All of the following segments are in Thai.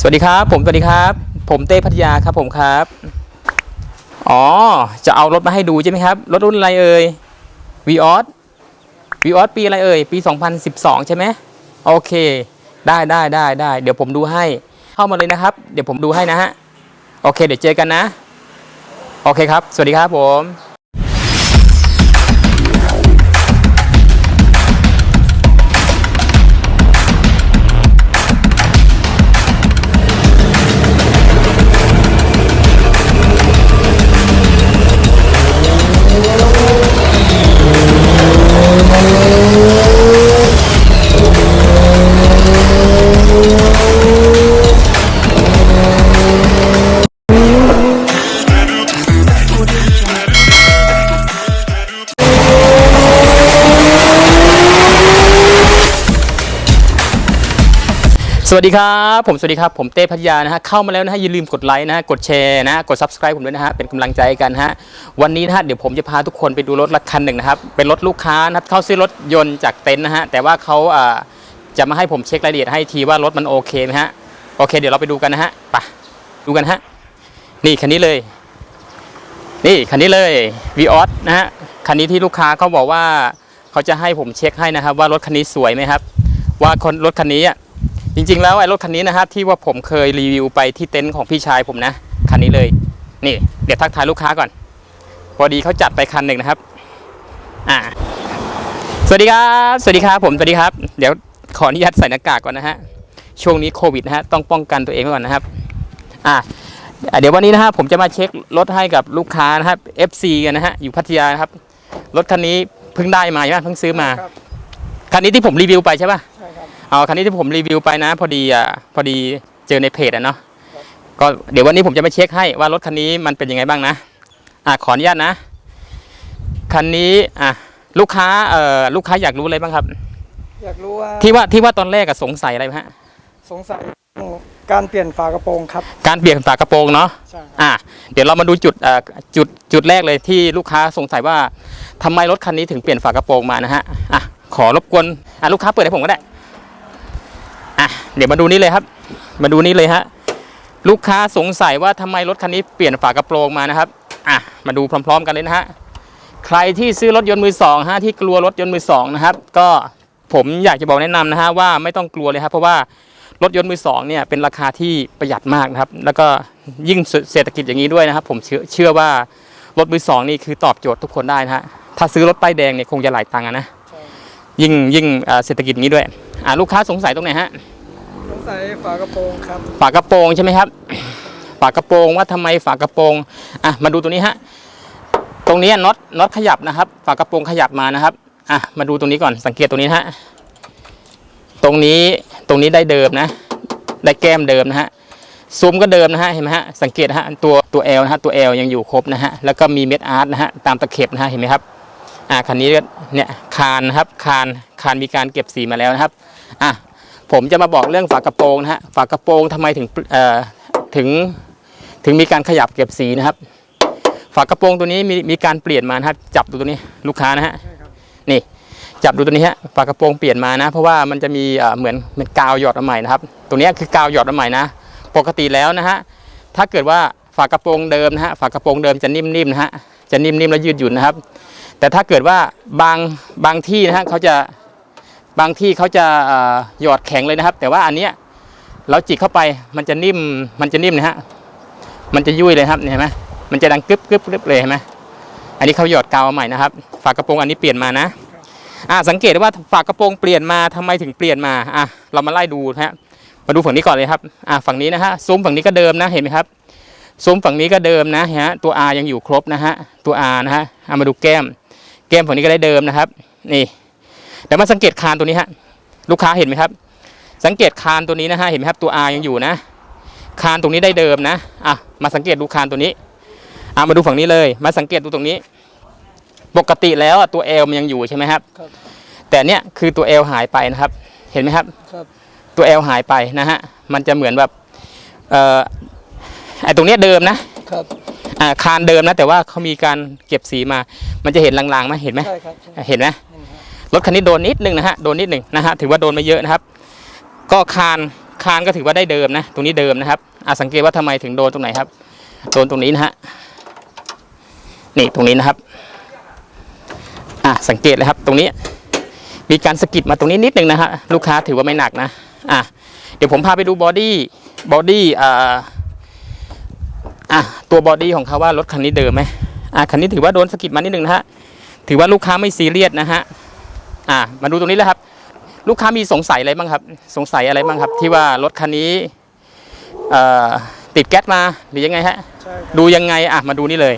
สวัสดีครับ ผมสวัสดีครับ ผมเต้พัทยาครับผมครับ อ๋อ จะเอารถมาให้ดูใช่ไหมครับ รถรุ่นอะไรเอ่ยวีออสวีออสปีอะไรเอ่ยปี 2012 ใช่ไหมโอเค ได้ได้ได้ได้เดี๋ยวผมดูให้ เข้ามาเลยนะครับ เดี๋ยวผมดูให้นะฮะ โอเค เดี๋ยวเจอกันนะ โอเคครับ สวัสดีครับผม สวัสดีครับผมสวัสดีครับผมเต้พัทยานะฮะเข้ามาแล้วนะฮะอย่าลืมกดไลค์นะฮะกดแชร์นะฮะกด subscribe ผมด้วยนะฮะเป็นกำลังใจกันฮะวันนี้นะฮะเดี๋ยวผมจะพาทุกคนไปดูรถละคันหนึ่งนะครับเป็นรถลูกค้านะครับเขาซื้อรถยนต์จากเต็นท์นะฮะแต่ว่าเขาอ่าจะมาให้ผมเช็ครายละเอียดให้ทีว่ารถมันโอเคไหมฮะโอเค เดี๋ยวเราไปดูกันนะฮะไปดูกันฮะนี่คันนี้เลย นี่คันนี้เลย v ีออสนะฮะคันนี้ที่ลูกค้าเขาบอกว่าเขาจะให้ผมเช็คให้นะครับว่ารถคันนี้สวยไหมครับ ว่าคนรถคันนี้อะ จริง ๆ แล้วไอ้รถคันนี้นะครับที่ว่าผมเคยรีวิวไปที่เต็นท์ของพี่ชายผมนะคันนี้เลย นี่ เดี๋ยวทักทายลูกค้าก่อน พอดีเขาจัดไปคันหนึ่งนะครับ อ่า สวัสดีครับ สวัสดีครับผมสวัสดีครับ เดี๋ยวขออนุญาตใส่หน้ากากก่อนนะฮะช่วงนี้โควิดนะฮะต้องป้องกันตัวเองไว้ก่อนนะครับ อ่าเดี๋ยววันนี้นะฮะผมจะมาเช็ครถให้กับลูกค้านะครับ FC กันนะฮะอยู่พัทยานะครับรถคันนี้เพิ่งได้มาใช่ไหมเพิ่งซื้อมาครับคันนี้ที่ผมรีวิวไปใช่ปะใช่ครับ เอาคันนี้ที่ผมรีวิวไปนะ พอดีอะพอดีเจอในเพจอะเนาะก็เดี๋ยววันนี้ผมจะมาเช็คให้ว่ารถคันนี้มันเป็นยังไงบ้างนะอะขออนุญาตนะ คันนี้อะลูกค้าเอ่อลูกค้าอยากรู้อะไรบ้างครับ อยากรู้ว่าที่ว่าที่ว่าตอนแรกอะสงสัยอะไรไหมฮะสงสัยการเปลี่ยนฝากระโปรงครับ การเปลี่ยนฝากระโปรงเนาะใช่ครับอะเดี๋ยวเรามาดูจุดเอ่อจุดจุดแรกเลยที่ลูกค้าสงสัยว่าทำไมรถคันนี้ถึงเปลี่ยนฝากระโปรงมานะฮะอะขอรบกวนอะลูกค้าเปิดให้ผมก็ได้ อะเดี๋ยวมาดูนี่เลยครับ มาดูนี่เลยฮะลูกค้าสงสัยว่าทำไมรถคันนี้เปลี่ยนฝากระโปรงมานะครับอะมาดูพร้อม ๆ กันเลยนะฮะใครที่ซื้อรถยนต์มือสองฮะที่กลัวรถยนต์มือสองนะครับ ก็ผมอยากจะบอกแนะนำนะฮะว่าไม่ต้องกลัวเลยครับเพราะว่ารถยนต์มือสองเนี่ยเป็นราคาที่ประหยัดมากนะครับ แล้วก็ยิ่งเศรษฐกิจอย่างนี้ด้วยนะครับ ผมเชื่อเชื่อว่ารถมือสองนี่คือตอบโจทย์ทุกคนได้นะฮะถ้าซื้อรถป้ายแดงเนี่ยคงจะหลายตังค์นะยิ่งยิ่งเศรษฐกิจนี้ด้วย อ่าลูกค้าสงสัยตรงไหนฮะ สงสัยฝากระโปรงครับฝากระโปรงใช่ไหมครับ ฝากระโปรงว่าทำไมฝากระโปรงอะมาดูตัวนี้ฮะตรงนี้น็อตน็อตขยับนะครับ ฝากระโปรงขยับมานะครับอะมาดูตรงนี้ก่อนสังเกตตรงนี้นะฮะตรงนี้ตรงนี้ได้เดิมนะ ได้แก้มเดิมนะฮะซุ้มก็เดิมนะฮะเห็นไหมฮะสังเกตนะฮะตัวตัว L นะฮะตัว L ยังอยู่ครบนะฮะแล้วก็มีเม็ดอาร์ตนะฮะตามตะเข็บนะฮะเห็นไหมครับ อ่าคันนี้เนี่ยคานนะครับคานคานมีการเก็บสีมาแล้วนะครับอะผมจะมาบอกเรื่องฝากระโปรงนะฮะฝากระโปรงทำไมถึงเอ่อถึงถึงมีการขยับเก็บสีนะครับ ฝากระโปรงตัวนี้มีมีการเปลี่ยนมานะครับจับดูตัวนี้ลูกค้านะฮะนี่จับดูตัวนี้ฮะฝากระโปรงเปลี่ยนมานะ เพราะว่ามันจะมีเอ่อเหมือนเหมือนกาวหยอดใหม่นะครับ ตัวนี้คือกาวหยอดใหม่นะ ปกติแล้วนะฮะถ้าเกิดว่าฝากระโปรงเดิมนะฮะฝากระโปรงเดิมจะนิ่มๆนะฮะจะนิ่มๆและยืดหยุ่นนะครับ แต่ถ้าเกิดว่าบางบางที่นะฮะเขาจะบางที่เขาจะหยอดแข็งเลยนะครับ แต่ว่าอันเนี้ยเราจิกเข้าไปมันจะนิ่มมันจะนิ่มนะฮะมันจะยุ่ยเลยครับเห็นไหมมันจะดังกึบกึบกึบเลยเห็นไหมอันนี้เขาหยอดกาวใหม่นะครับ ฝากระโปรงอันนี้เปลี่ยนมานะอ่าสังเกตว่าฝากระโปรงเปลี่ยนมาทำไมถึงเปลี่ยนมาอะเรามาไล่ดูนะฮะมาดูฝั่งนี้ก่อนเลยครับอ่าฝั่งนี้นะฮะซุ้มฝั่งนี้ก็เดิมนะเห็นไหมครับซุ้มฝั่งนี้ก็เดิมนะฮะตัว R ยังอยู่ครบนะฮะตัว R นะฮะเอามาดูแก้ม แก้มฝั่งนี้ก็ได้เดิมนะครับ นี่เดี๋ยวมาสังเกตคานตัวนี้ฮะลูกค้าเห็นไหมครับ สังเกตคานตัวนี้นะฮะเห็นไหมครับตัว R ยังอยู่นะ คานตรงนี้ได้เดิมนะอะมาสังเกตดูคานตัวนี้อะมาดูฝั่งนี้เลย มาสังเกตดูตรงนี้ ปกติแล้วอะตัว L มันยังอยู่ใช่ไหมครับครับแต่เนี่ยคือตัว L หายไปนะครับ เห็นไหมครับครับ ตัว L หายไปนะฮะมันจะเหมือนแบบเอ่อไอตรงเนี้ยเดิมนะ ครับอ่าคานเดิมนะแต่ว่าเขามีการเก็บสีมา มันจะเห็นลางๆไหมเห็นไหมใช่ครับใช่เห็นไหมเห็นครับรถคันนี้โดนนิดนึงนะฮะโดนนิดหนึ่งนะฮะถือว่าโดนไม่เยอะนะครับ ก็คานคานก็ถือว่าได้เดิมนะ ตรงนี้เดิมนะครับอะสังเกตว่าทำไมถึงโดนตรงไหนครับ โดนตรงนี้นะฮะนี่ตรงนี้นะครับอะสังเกตเลยครับตรงนี้ มีการสะกิดมาตรงนี้นิดนึงนะฮะลูกค้าถือว่าไม่หนักนะอะเดี๋ยวผมพาไปดูบอดี้บอดี้อ่า อะตัวบอดี้ของเขาว่ารถคันนี้เดิมไหมอะคันนี้ถือว่าโดนสะกิดมานิดนึงนะฮะถือว่าลูกค้าไม่ซีเรียสนะฮะอะมาดูตรงนี้แล้วครับ ลูกค้ามีสงสัยอะไรบ้างครับ สงสัยอะไรบ้างครับ ที่ว่ารถคันนี้เอ่อติดแก๊สมาหรือยังไงฮะใช่ครับดูยังไงอะมาดูนี่เลย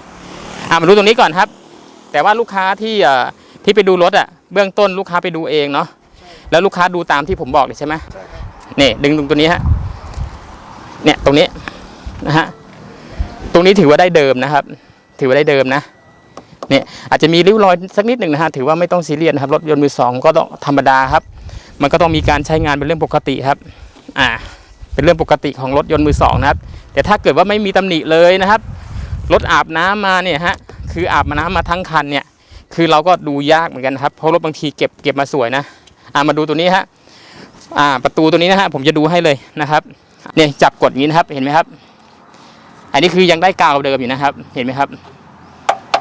อะมาดูตรงนี้ก่อนครับ แต่ว่าลูกค้าที่เอ่อที่ไปดูรถอะเบื้องต้นลูกค้าไปดูเองเนาะแล้วลูกค้าดูตามที่ผมบอกเลยใช่ไหมใช่ครับนี่ดึงตรงตัวนี้ฮะเนี่ยตรงนี้นะฮะ ตรงนี้ถือว่าได้เดิมนะครับ ถือว่าได้เดิมนะเนี่ยอาจจะมีริ้วรอยสักนิดหนึ่งนะฮะถือว่าไม่ต้องซีเรียสนะครับรถยนต์มือสองก็ต้องธรรมดาครับ มันก็ต้องมีการใช้งานเป็นเรื่องปกติครับอ่าเป็นเรื่องปกติของรถยนต์มือสองนะครับ แต่ถ้าเกิดว่าไม่มีตำหนิเลยนะครับรถอาบน้ำมาเนี่ยฮะคืออาบน้ำมาทั้งคันเนี่ยคือเราก็ดูยากเหมือนกันครับเพราะรถบางทีเก็บเก็บมาสวยนะอ่ามาดูตัวนี้ฮะอ่าประตูตัวนี้นะฮะผมจะดูให้เลยนะครับเนี่ยจับกดงนี้นะครับเห็นไหมครับ อันนี้คือยังได้กาวเดิมอยู่นะครับ เห็นไหมครับ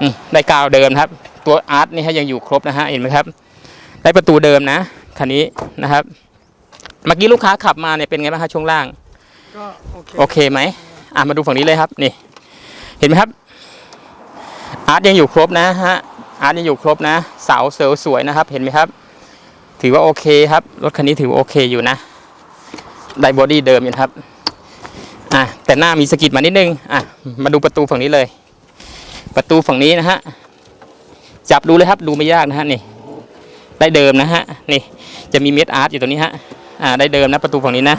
อืมได้กาวเดิมครับ ตัวอาร์ตนี่ฮะยังอยู่ครบนะฮะเห็นไหมครับ ได้ประตูเดิมนะคันนี้นะครับ เมื่อกี้ลูกค้าขับมาเนี่ยเป็นไงบ้างคะช่วงล่างก็โอเคโอเคไหมอะมาดูฝั่งนี้เลยครับนี่ เห็นไหมครับอาร์ตยังอยู่ครบนะฮะอาร์ตยังอยู่ครบนะ เสาเสลสวยนะครับ เห็นไหมครับ ถือว่าโอเคครับรถคันนี้ถือว่าโอเคอยู่นะได้บอดี้เดิมอยู่นะครับ อะแต่หน้ามีสกิดมานิดนึงอะมาดูประตูฝั่งนี้เลย ประตูฝั่งนี้นะฮะจับดูเลยครับดูไม่ยากนะฮะนี่ได้เดิมนะฮะนี่จะมีเม็ดอาร์ตอยู่ตรงนี้ฮะอ่าได้เดิมนะประตูฝั่งนี้นะ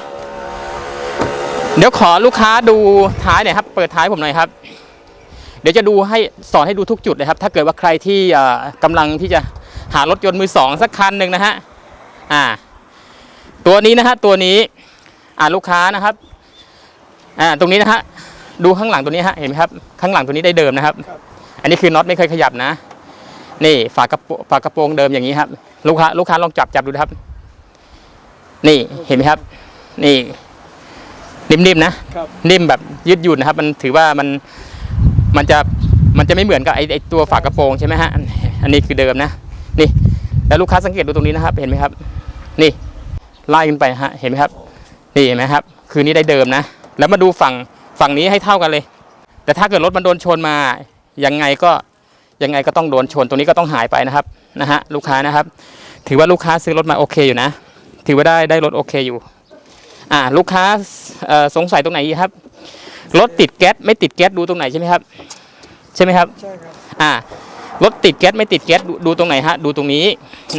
เดี๋ยวขอลูกค้าดูท้ายหน่อยครับ เปิดท้ายผมหน่อยครับ เดี๋ยวจะดูให้สอนให้ดูทุกจุดเลยครับ ถ้าเกิดว่าใครที่เอ่อกำลังที่จะหารถยนต์มือสองสักคันหนึ่งนะฮะอ่าตัวนี้นะฮะตัวนี้อ่าลูกค้านะครับ อ่าตรงนี้นะฮะดูข้างหลังตัวนี้ฮะเห็นไหมครับข้างหลังตัวนี้ได้เดิมนะครับ อันนี้คือน็อตไม่เคยขยับนะ นี่ฝากระโปรงฝากระโปรงเดิมอย่างนี้ครับ ลูกค้าลูกค้าลองจับจับดูนะครับ นี่เห็นไหมครับ นี่ นิ่มๆนะครับนิ่มแบบยืดหยุ่นนะครับ มันถือว่ามันมันจะมันจะไม่เหมือนกับไอไอตัวฝากระโปรงใช่ไหมฮะอันอันนี้คือเดิมนะนี่ แล้วลูกค้าสังเกตดูตรงนี้นะครับ เห็นไหมครับ นี่ไล่ขึ้นไปฮะเห็นไหมครับ นี่เห็นไหมครับ คือนี่ได้เดิมนะ แล้วมาดูฝั่งฝั่งนี้ให้เท่ากันเลย แต่ถ้าเกิดรถมันโดนชนมายังไงก็ยังไงก็ต้องโดนชนตรงนี้ก็ต้องหายไปนะครับนะฮะลูกค้านะครับ ถือว่าลูกค้าซื้อรถมาโอเคอยู่นะ ถือว่าได้ได้รถโอเคอยู่ อ่าลูกค้าเอ่อสงสัยตรงไหนอีกครับรถติดแก๊สไม่ติดแก๊สดูตรงไหนใช่ไหมครับ ใช่ไหมครับใช่ครับอ่ารถติดแก๊สไม่ติดแก๊สดูดูตรงไหนฮะดูตรงนี้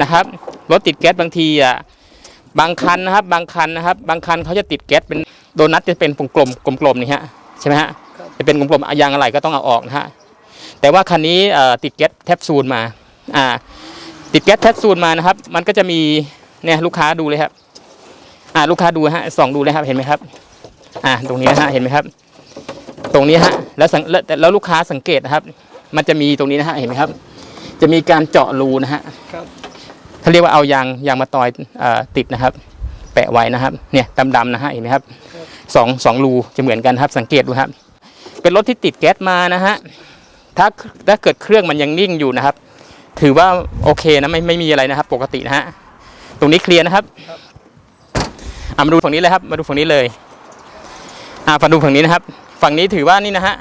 นะครับรถติดแก๊สบางทีอะบางคันนะครับ บางคันนะครับ บางคันเขาจะติดแก๊สเป็น โดนัทจะเป็นกลมๆกลมๆนี่ฮะใช่ไหมฮะครับจะเป็นกลมๆอะยางอะไรก็ต้องเอาออกนะฮะแต่ว่าคันนี้เอ่อติดแก๊สแทบซูลมาอ่าติดแก๊สแทบซูลมานะครับ มันก็จะมีเนี่ยลูกค้าดูเลยครับอ่าลูกค้าดูฮะส่องดูเลยครับเห็นไหมครับ อ่าตรงนี้นะฮะเห็นไหมครับ ตรงนี้ฮะแล้วสังแล้วแล้วลูกค้าสังเกตนะครับ มันจะมีตรงนี้นะฮะเห็นไหมครับ จะมีการเจาะรูนะฮะครับเขาเรียกว่าเอายางยางมาตอยเออติดนะครับ แปะไว้นะครับ เนี่ยดำๆนะฮะเห็นไหมครับ สองสองรูจะเหมือนกันครับสังเกตดูครับ เป็นรถที่ติดแก๊สมานะฮะถ้าถ้าเกิดเครื่องมันยังนิ่งอยู่นะครับ ถือว่าโอเคนะไม่ไม่มีอะไรนะครับ ปกตินะฮะตรงนี้เคลียร์นะครับอะมาดูฝั่งนี้เลยครับ มาดูฝั่งนี้เลยอ่ามาดูฝั่งนี้นะครับ ฝั่งนี้ถือว่านี่นะฮะ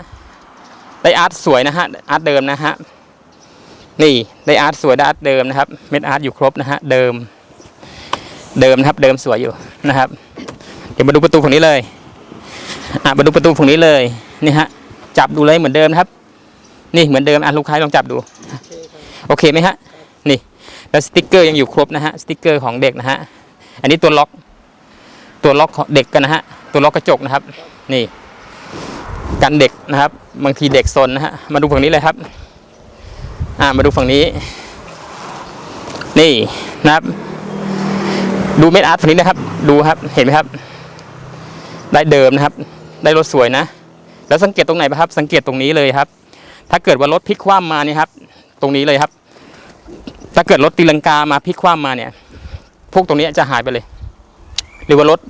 ได้อาร์ตสวยนะฮะอาร์ตเดิมนะฮะนี่ได้อาร์ตสวยได้อาร์ตเดิมนะครับ เม็ดอาร์ตอยู่ครบนะฮะเดิม เดิมนะครับ เดิมสวยอยู่นะครับ เดี๋ยวมาดูประตูฝั่งนี้เลย อะมาดูประตูฝั่งนี้เลยนี่ฮะจับดูเลยเหมือนเดิมนะครับ นี่เหมือนเดิมอะลูกค้าลองจับดู โอเคไหมฮะนี่แล้วสติกเกอร์ยังอยู่ครบนะฮะสติกเกอร์ของเด็กนะฮะอันนี้ตัวล็อก ตัวล็อกของเด็กกันนะฮะตัวล็อกกระจกนะครับ นี่ กันเด็กนะครับ บางทีเด็กซนนะฮะมาดูฝั่งนี้เลยครับ อ่ามาดูฝั่งนี้ นี่นะครับ ดูเม็ดอาร์ตฝั่งนี้นะครับ ดูครับเห็นไหมครับ ได้เดิมนะครับ ได้รถสวยนะ แล้วสังเกตตรงไหนไหมครับ สังเกตตรงนี้เลยครับ ถ้าเกิดว่ารถพลิกคว่ำมานี่ครับ ตรงนี้เลยครับ ถ้าเกิดรถตีลังกามาพลิกคว่ำมาเนี่ย พวกตรงนี้จะหายไปเลย หรือว่ารถ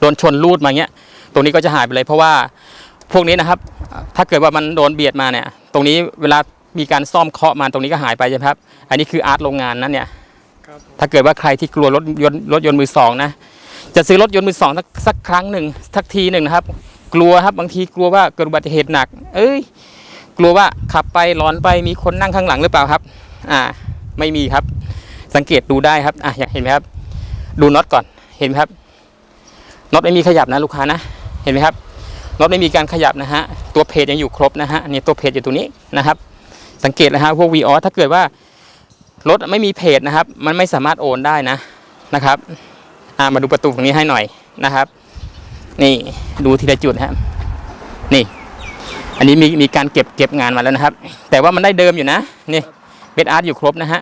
โดนชนลูดมาเงี้ย ตรงนี้ก็จะหายไปเลย เพราะว่าพวกนี้นะครับ ถ้าเกิดว่ามันโดนเบียดมาเนี่ย ตรงนี้เวลามีการซ่อมเคาะมาตรงนี้ก็หายไปใช่ไหมครับ อันนี้คืออาร์ตโรงงานนั่นเนี่ยครับผมถ้าเกิดว่าใครที่กลัวรถยนต์รถยนต์มือสองนะ จะซื้อรถยนต์มือสองสักสักครั้งหนึ่งสักทีหนึ่งนะครับ กลัวครับบางทีกลัวว่าเกิดอุบัติเหตุหนัก เอ้ย กลัวว่าขับไปหลอนไปมีคนนั่งข้างหลังหรือเปล่าครับ อ่า ไม่มีครับ สังเกตดูได้ครับอะอยากเห็นไหมครับ ดูน็อตก่อนเห็นไหมครับน็อตไม่มีขยับนะลูกค้านะ เห็นไหมครับน็อตไม่มีการขยับนะฮะตัวเพจยังอยู่ครบนะฮะนี่ตัวเพจอยู่ตรงนี้นะครับ สังเกตนะฮะพวกวีออถ้าเกิดว่ารถไม่มีเพจนะครับ มันไม่สามารถโอนได้นะนะครับ มาดูประตูตรงนี้ให้หน่อยนะครับ นี่ดูทีละจุดนะนี่ อันนี้มีมีการเก็บเก็บงานมาแล้วนะครับ แต่ว่ามันได้เดิมอยู่นะนี่เบดอาร์ตอยู่ครบนะฮะ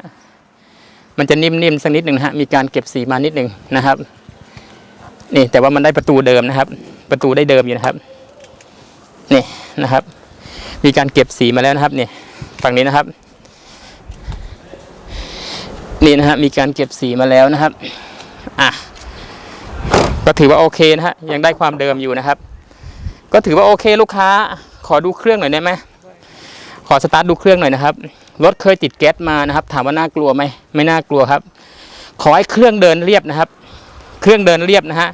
มันจะนิ่มๆสักนิดหนึ่งนะฮะมีการเก็บสีมานิดหนึ่งนะครับ นี่แต่ว่ามันได้ประตูเดิมนะครับ ประตูได้เดิมอยู่นะครับนี่นะครับ มีการเก็บสีมาแล้วนะครับนี่ฝั่งนี้นะครับ นี่นะฮะมีการเก็บสีมาแล้วนะครับ อะ ก็ถือว่าโอเคนะฮะยังได้ความเดิมอยู่นะครับ ก็ถือว่าโอเคลูกค้า ขอดูเครื่องหน่อยได้ไหมขอสตาร์ทดูเครื่องหน่อยนะครับรถเคยติดแก๊สมานะครับ ถามว่าน่ากลัวไหมไม่น่ากลัวครับ ขอให้เครื่องเดินเรียบนะครับ เครื่องเดินเรียบนะฮะ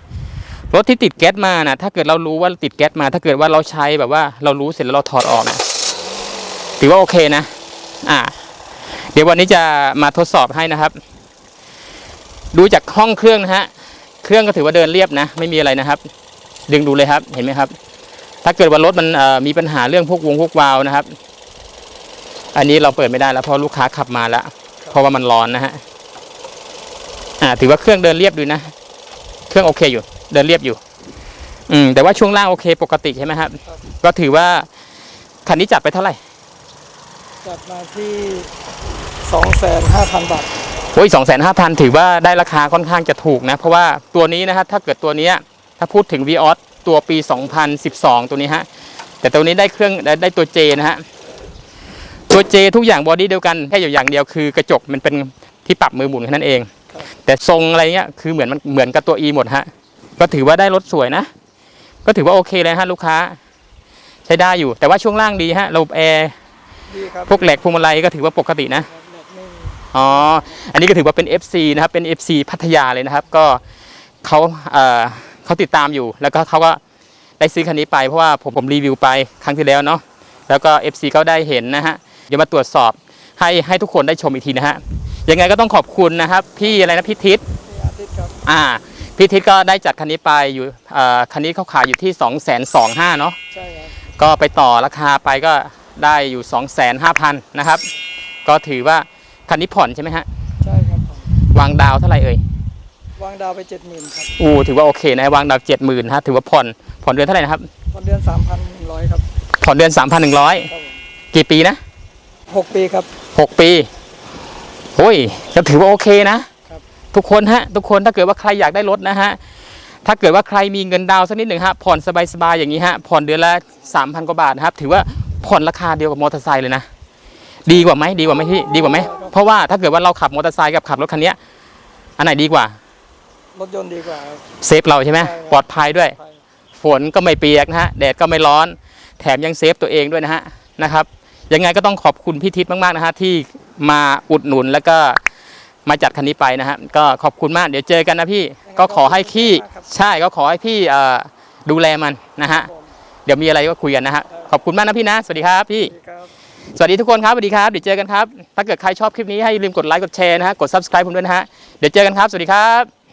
รถที่ติดแก๊สมานะถ้าเกิดเรารู้ว่าติดแก๊สมา ถ้าเกิดว่าเราใช้แบบว่า เรารู้เสร็จแล้วเราถอดออกนะถือว่าโอเคนะ อ่า เดี๋ยววันนี้จะมาทดสอบให้นะครับ ดูจากห้องเครื่องนะฮะ เครื่องก็ถือว่าเดินเรียบนะ ไม่มีอะไรนะครับ ดึงดูเลยครับเห็นไหมครับ ถ้าเกิดว่ารถมันเอ่อมีปัญหาเรื่องพวกวงพวกวาล์วนะครับ อันนี้เราเปิดไม่ได้แล้วเพราะลูกค้าขับมาแล้วเพราะว่ามันร้อนนะฮะอ่าถือว่าเครื่องเดินเรียบดูนะ เครื่องโอเคอยู่ เดินเรียบอยู่ อืมแต่ว่าช่วงล่างโอเคปกติใช่ไหมครับ ก็ถือว่าคันนี้จัดไปเท่าไหร่จัดมาที่สองแสนห้าพันบาท โอ้ยสองแสนห้าพันถือว่าได้ราคาค่อนข้างจะถูกนะ เพราะว่าตัวนี้นะฮะถ้าเกิดตัวเนี้ยถ้าพูดถึง v ีออสตัวปี 2012 ตัวนี้ฮะ แต่ตัวนี้ได้เครื่องได้ได้ตัว J นะฮะ ตัว J ทุกอย่างบอดี้เดียวกันแค่อยู่อย่างเดียวคือกระจกมันเป็นที่ปรับมือหมุนแค่นั้นเอง แต่ทรงอะไรเงี้ยคือเหมือนมันเหมือนกับตัว E หมดฮะ ก็ถือว่าได้รถสวยนะ ก็ถือว่าโอเคเลยฮะลูกค้า ใช้ได้อยู่ แต่ว่าช่วงล่างดีฮะระบบแอร์ดีครับพวกแหลกพวงมาลัยก็ถือว่าปกตินะแหลกนิ่ง อ๋อ อันนี้ก็ถือว่าเป็น FC นะครับ เป็น FC พัทยาเลยนะครับ ก็เขาเอ่อเขาติดตามอยู่ แล้วก็เขาก็ได้ซื้อคันนี้ไป เพราะว่าผมผมรีวิวไปครั้งที่แล้วเนาะ แล้วก็ FC เขาได้เห็นนะฮะ เดี๋ยวมาตรวจสอบให้ให้ทุกคนได้ชมอีกทีนะฮะ ยังไงก็ต้องขอบคุณนะครับ พี่อะไรนะพี่ทิศมีอาทิตย์ครับอ่า พี่ทิศก็ได้จัดคันนี้ไปอยู่เอ่อคันนี้เขาขายอยู่ที่ 2 2 5 0 0 0เนาะ ใช่ครับก็ไปต่อราคาไปก็ได้อยู่ 25,000นะครับ ก็ถือว่า คันนี้ผ่อนใช่ไหมฮะ ใช่ครับผมวางดาวเท่าไหร่เอ่ย วางดาวไปเจ็ดหมื่นครับอูถือว่าโอเคนะ วางดาวเจ็ดหมื่นฮะ ถือว่าผ่อน ผ่อนเดือนเท่าไหร่นะครับวันเดือนสามพันร้อยครับผ่อนเดือนสามพันหนึ่งร้อยครับผมกี่ปีนะหกปีครับ หกปีโอ้ยก็ถือว่าโอเคนะ ครับ ทุกคนฮะ ทุกคนถ้าเกิดว่าใครอยากได้รถนะฮะ ถ้าเกิดว่าใครมีเงินดาวน์สักนิดหนึ่งฮะ ผ่อนสบายๆอย่างนี้ฮะ ผ่อนเดือนละสามพันกว่าบาทนะครับ ถือว่าผ่อนราคาเดียวกับมอเตอร์ไซค์เลยนะ ดีกว่าไหมดีกว่าไหมพี่ ดีกว่าไหม เพราะว่าถ้าเกิดว่าเราขับมอเตอร์ไซค์กับขับรถคันเนี้ยอันไหนดีกว่า รถยนต์ดีกว่าครับ เซฟเราใช่ไหมใช่ครับ ปลอดภัยด้วย ไปฝนก็ไม่เปียกนะฮะแดดก็ไม่ร้อน แถมยังเซฟตัวเองด้วยนะฮะนะครับยังไงก็ต้องขอบคุณพี่ทิศมากๆนะฮะที่มาอุดหนุนแล้วก็มาจัดคันนี้ไปนะฮะก็ขอบคุณมาก เดี๋ยวเจอกันนะพี่ก็ขอให้พี่ใช่ก็ขอให้พี่เอ่อดูแลมันนะฮะผมเดี๋ยวมีอะไรก็คุยกันนะฮะขอบคุณมากนะพี่นะ สวัสดีครับพี่ ดีครับ สวัสดีทุกคนครับสวัสดีครับเดี๋ยวเจอกันครับ ถ้าเกิดใครชอบคลิปนี้ให้ลืมกดไลค์กดแชร์นะฮะกด subscribe ผมด้วยนะฮะเดี๋ยวเจอกันครับ สวัสดีครับ